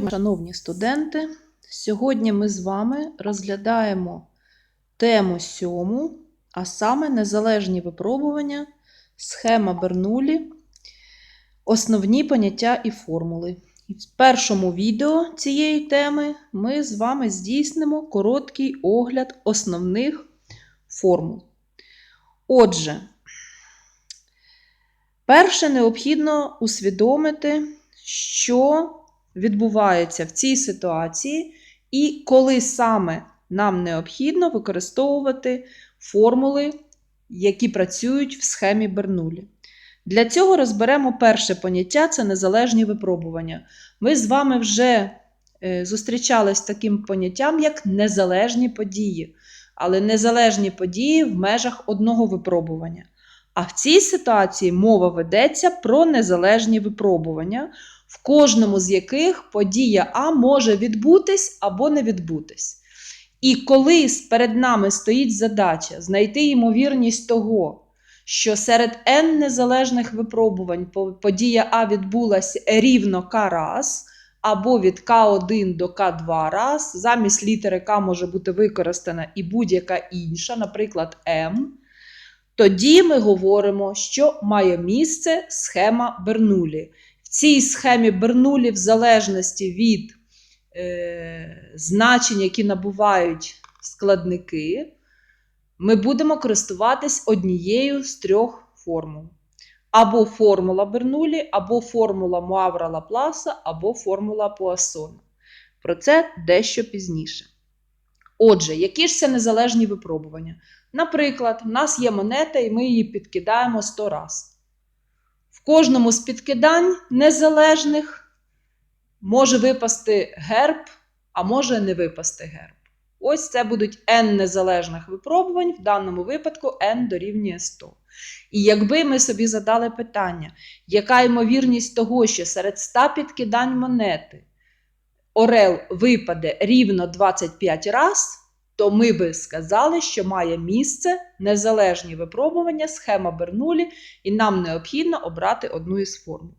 Шановні студенти, сьогодні ми з вами розглядаємо тему сьому, а саме незалежні випробування, схема Бернулі, основні поняття і формули. В першому відео цієї теми ми з вами здійснимо короткий огляд основних формул. Отже, перше необхідно усвідомити, що відбувається в цій ситуації, і коли саме нам необхідно використовувати формули, які працюють в схемі Бернулі. Для цього розберемо перше поняття це незалежні випробування. Ми з вами вже е, зустрічались з таким поняттям, як незалежні події, але незалежні події в межах одного випробування. А в цій ситуації мова ведеться про незалежні випробування, в кожному з яких подія А може відбутись або не відбутись. І коли перед нами стоїть задача знайти ймовірність того, що серед n незалежних випробувань подія А відбулася рівно К раз, або від К1 до К2 раз, замість літери К може бути використана і будь-яка інша, наприклад, М. Тоді ми говоримо, що має місце схема Бернулі. Цій схемі Бернулі, в залежності від е, значень, які набувають складники, ми будемо користуватись однією з трьох формул. Або формула Бернулі, або формула Муавра Лапласа, або формула Пуассона. Про це дещо пізніше. Отже, які ж це незалежні випробування? Наприклад, в нас є монета, і ми її підкидаємо 100 раз. Кожному з підкидань незалежних може випасти герб, а може не випасти герб. Ось це будуть n незалежних випробувань, в даному випадку n дорівнює 100. І якби ми собі задали питання, яка ймовірність того, що серед 100 підкидань монети Орел випаде рівно 25 раз, то ми би сказали, що має місце незалежні випробування, схема Бернулі, і нам необхідно обрати одну із формул.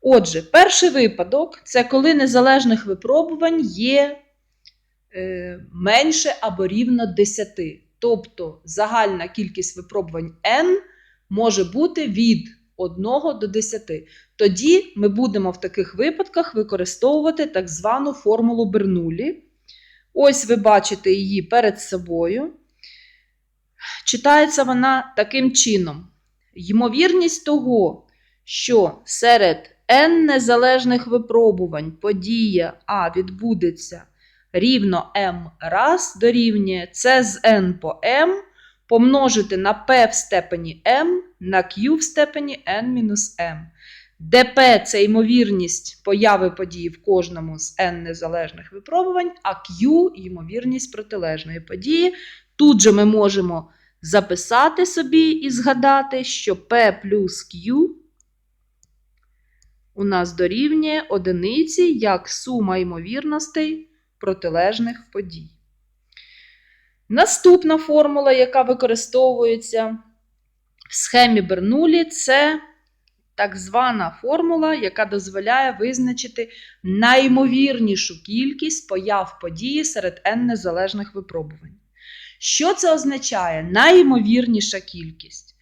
Отже, перший випадок це коли незалежних випробувань є е, менше або рівно 10. Тобто загальна кількість випробувань n може бути від 1 до 10. Тоді ми будемо в таких випадках використовувати так звану формулу Бернулі. Ось ви бачите її перед собою. Читається вона таким чином: ймовірність того, що серед n незалежних випробувань подія А відбудеться рівно m раз дорівнює c з n по m помножити на p в степені m на q в степені n-m. ДП це ймовірність появи події в кожному з n незалежних випробувань, а Q ймовірність протилежної події. Тут же ми можемо записати собі і згадати, що P плюс Q у нас дорівнює одиниці як сума ймовірностей протилежних подій. Наступна формула, яка використовується в схемі Бернулі, це так звана формула, яка дозволяє визначити найімовірнішу кількість появ події серед n незалежних випробувань. Що це означає? Найімовірніша кількість.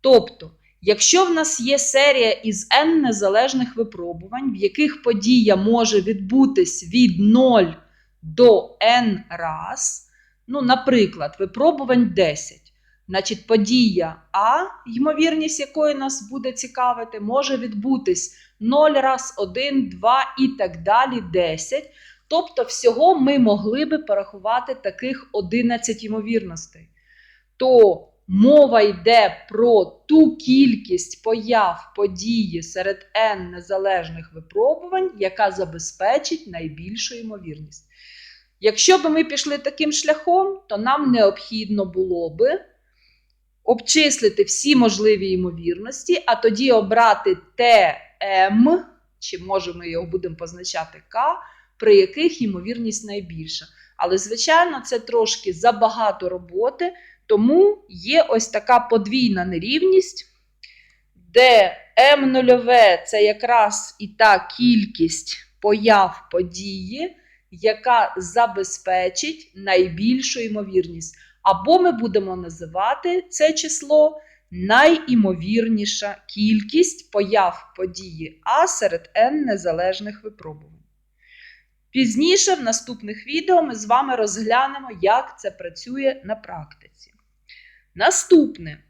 Тобто, якщо в нас є серія із n незалежних випробувань, в яких подія може відбутись від 0 до n раз, ну, наприклад, випробувань 10. Значить, подія А, ймовірність якої нас буде цікавити, може відбутись 0 раз 1, 2 і так далі 10. Тобто, всього ми могли би порахувати таких 11 ймовірностей. То мова йде про ту кількість появ події серед n незалежних випробувань, яка забезпечить найбільшу ймовірність. Якщо б ми пішли таким шляхом, то нам необхідно було би обчислити всі можливі ймовірності, а тоді обрати ТМ, чи може ми його будемо позначати К, при яких ймовірність найбільша. Але, звичайно, це трошки забагато роботи, тому є ось така подвійна нерівність, де М0 це якраз і та кількість появ події, яка забезпечить найбільшу ймовірність. Або ми будемо називати це число найімовірніша кількість появ події А серед n незалежних випробувань. Пізніше в наступних відео ми з вами розглянемо, як це працює на практиці. Наступне.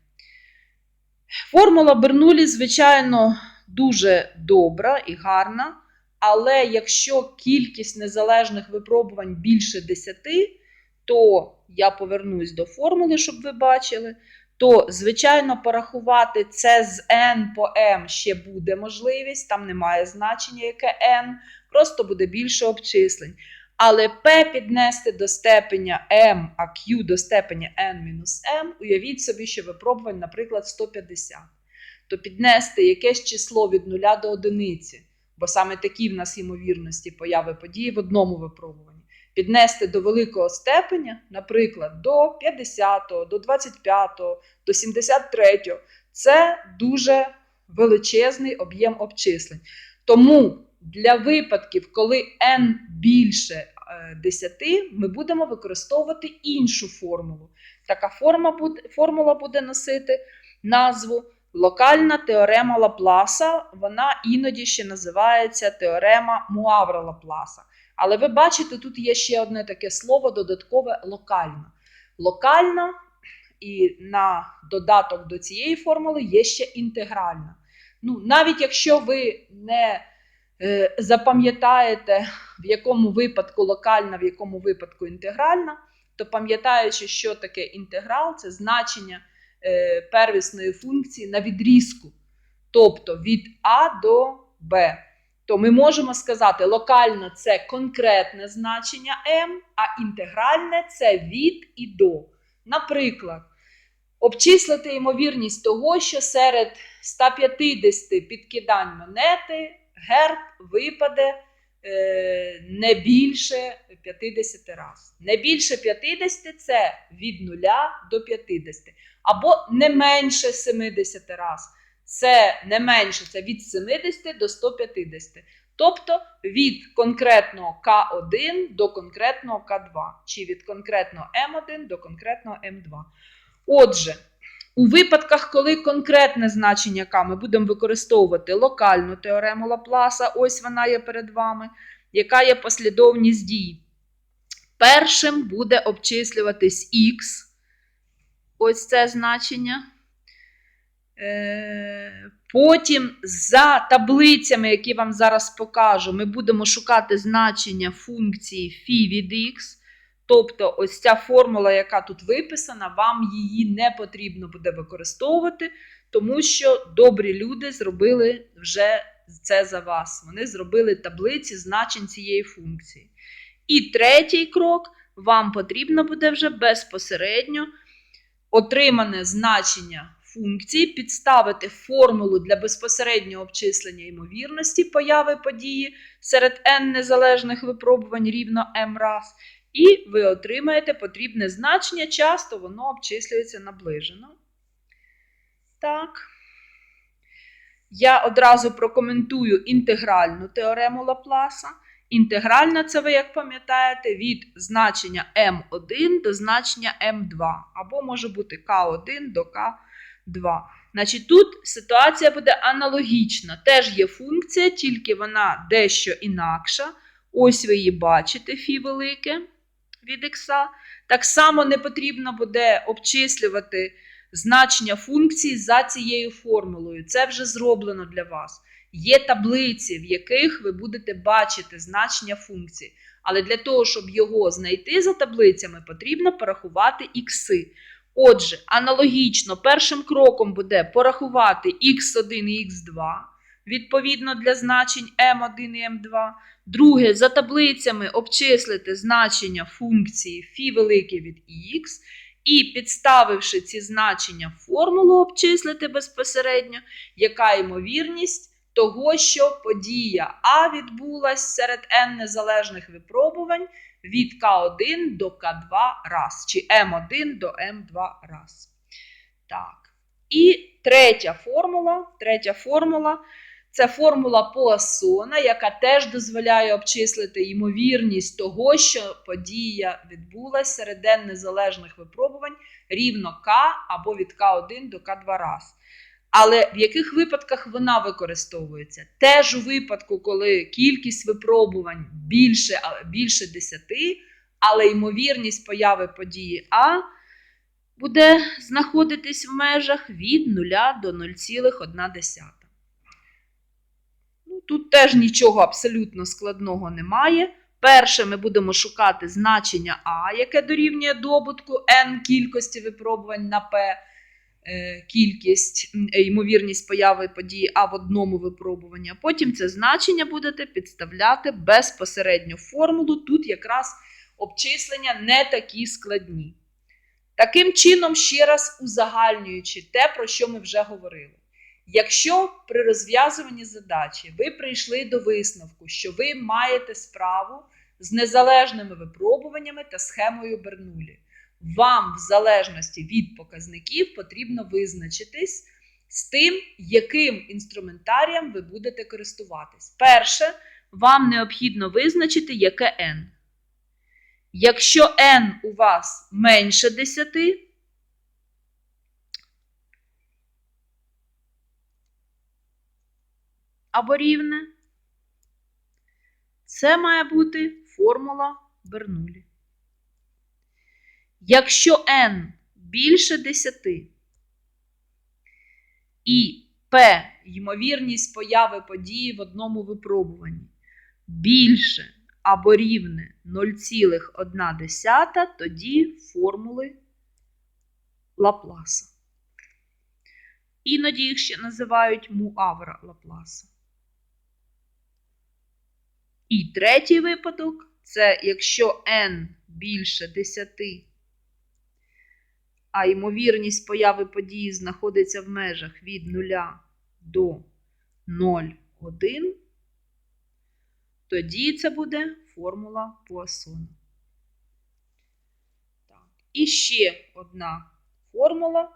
Формула Бернулі, звичайно, дуже добра і гарна, але якщо кількість незалежних випробувань більше 10, то я повернусь до формули, щоб ви бачили, то, звичайно, порахувати це з n по m ще буде можливість, там немає значення, яке n, просто буде більше обчислень. Але p піднести до степеня m, а q до степеня n-m, уявіть собі, що випробувань, наприклад, 150. То піднести якесь число від 0 до 1, бо саме такі в нас ймовірності появи події в одному випробуванні. Піднести до великого степеня, наприклад, до 50, до 25, до 73, це дуже величезний об'єм обчислень. Тому для випадків, коли n більше е, 10, ми будемо використовувати іншу формулу. Така формула буде носити назву локальна теорема Лапласа. Вона іноді ще називається теорема Муавра Лапласа. Але ви бачите, тут є ще одне таке слово додаткове локальна. Локальна, і на додаток до цієї формули є ще інтегральна. Ну, навіть якщо ви не е, запам'ятаєте, в якому випадку локальна, в якому випадку інтегральна, то пам'ятаючи, що таке інтеграл, це значення е, первісної функції на відрізку, тобто від А до Б. То ми можемо сказати, локальне це конкретне значення m, а інтегральне це від і до. Наприклад, обчислити ймовірність того, що серед 150 підкидань монети герб випаде е, не більше 50 разів. Не більше 50 це від 0 до 50, або не менше 70 разів. Це не менше, це від 70 до 150. Тобто від конкретного К1 до конкретного К2, чи від конкретного М1 до конкретного М2. Отже, у випадках, коли конкретне значення К ми будемо використовувати локальну теорему Лапласа, ось вона є перед вами, яка є послідовність дій. Першим буде обчислюватись Х, ось це значення. Е, Потім за таблицями, які вам зараз покажу, ми будемо шукати значення функції φ від х. Тобто, ось ця формула, яка тут виписана, вам її не потрібно буде використовувати, тому що добрі люди зробили вже це за вас. Вони зробили таблиці значень цієї функції. І третій крок: вам потрібно буде вже безпосередньо отримане значення функції, підставити формулу для безпосереднього обчислення ймовірності появи події серед n незалежних випробувань рівно m раз, і ви отримаєте потрібне значення, часто воно обчислюється наближено. Так. Я одразу прокоментую інтегральну теорему Лапласа. Інтегральна це ви, як пам'ятаєте, від значення m1 до значення m2, або може бути k1 до k2. Значить, тут ситуація буде аналогічна. Теж є функція, тільки вона дещо інакша. Ось ви її бачите, фі велике від x. Так само не потрібно буде обчислювати значення функції за цією формулою. Це вже зроблено для вас. Є таблиці, в яких ви будете бачити значення функції. Але для того, щоб його знайти за таблицями, потрібно порахувати ікси. Отже, аналогічно, першим кроком буде порахувати x1 і x2, відповідно для значень m1 і m2. Друге, за таблицями обчислити значення функції φ велике від x. І підставивши ці значення формулу, обчислити безпосередньо, яка ймовірність того, що подія А відбулась серед n незалежних випробувань від К1 до К2 раз, чи М1 до М2 раз. Так. І третя формула, третя формула Це формула Поассона, яка теж дозволяє обчислити ймовірність того, що подія відбулася серед n незалежних випробувань рівно k або від k1 до k2 раз. Але в яких випадках вона використовується? Теж у випадку, коли кількість випробувань більше, більше 10, але ймовірність появи події А буде знаходитись в межах від 0 до 0,1. Ну, тут теж нічого абсолютно складного немає. Перше, ми будемо шукати значення А, яке дорівнює добутку n кількості випробувань на P, кількість, е, ймовірність появи події А в одному випробуванні. А потім це значення будете підставляти безпосередньо формулу. Тут якраз обчислення не такі складні. Таким чином, ще раз узагальнюючи те, про що ми вже говорили. Якщо при розв'язуванні задачі ви прийшли до висновку, що ви маєте справу з незалежними випробуваннями та схемою Бернулі, вам, в залежності від показників, потрібно визначитись з тим, яким інструментарієм ви будете користуватись. Перше, вам необхідно визначити, яке n. Якщо n у вас менше 10, або рівне, це має бути формула Бернулі. Якщо n більше 10 і P ймовірність появи події в одному випробуванні більше або рівне 0,1, тоді формули Лапласа. Іноді їх ще називають муавра Лапласа. І третій випадок це якщо n більше 10, а ймовірність появи події знаходиться в межах від 0 до 0,1, тоді це буде формула Пуассона. Так. І ще одна формула,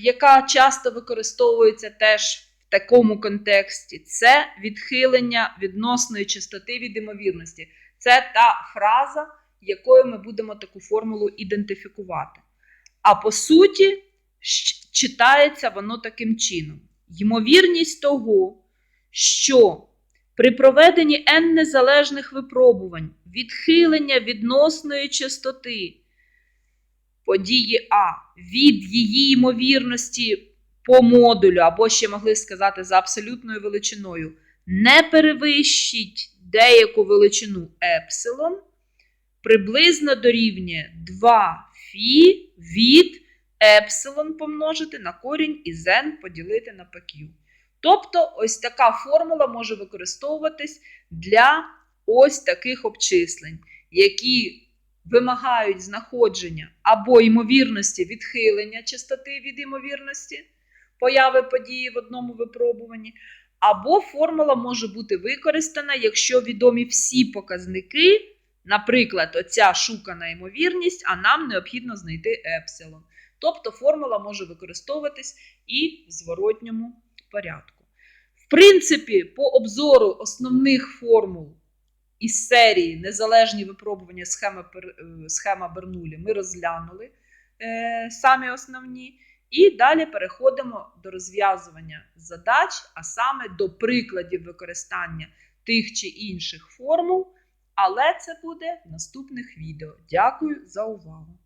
яка часто використовується теж в такому контексті, це відхилення відносної частоти від імовірності. Це та фраза, якою ми будемо таку формулу ідентифікувати. А по суті, читається воно таким чином: ймовірність того, що при проведенні n незалежних випробувань відхилення відносної частоти події А від її ймовірності по модулю, або ще могли сказати за абсолютною величиною, не перевищить деяку величину епсилон, приблизно дорівнює 2 фі від епсилон помножити на корінь із n поділити на pq. Тобто, ось така формула може використовуватись для ось таких обчислень, які вимагають знаходження або ймовірності відхилення частоти від ймовірності появи події в одному випробуванні, або формула може бути використана, якщо відомі всі показники, наприклад, оця шукана ймовірність, а нам необхідно знайти епсилон. Тобто формула може використовуватись і в зворотньому порядку. В принципі, по обзору основних формул із серії Незалежні випробування схеми, е, схема Бернулі ми розглянули е, самі основні. І далі переходимо до розв'язування задач, а саме до прикладів використання тих чи інших формул. Але це буде в наступних відео. Дякую за увагу!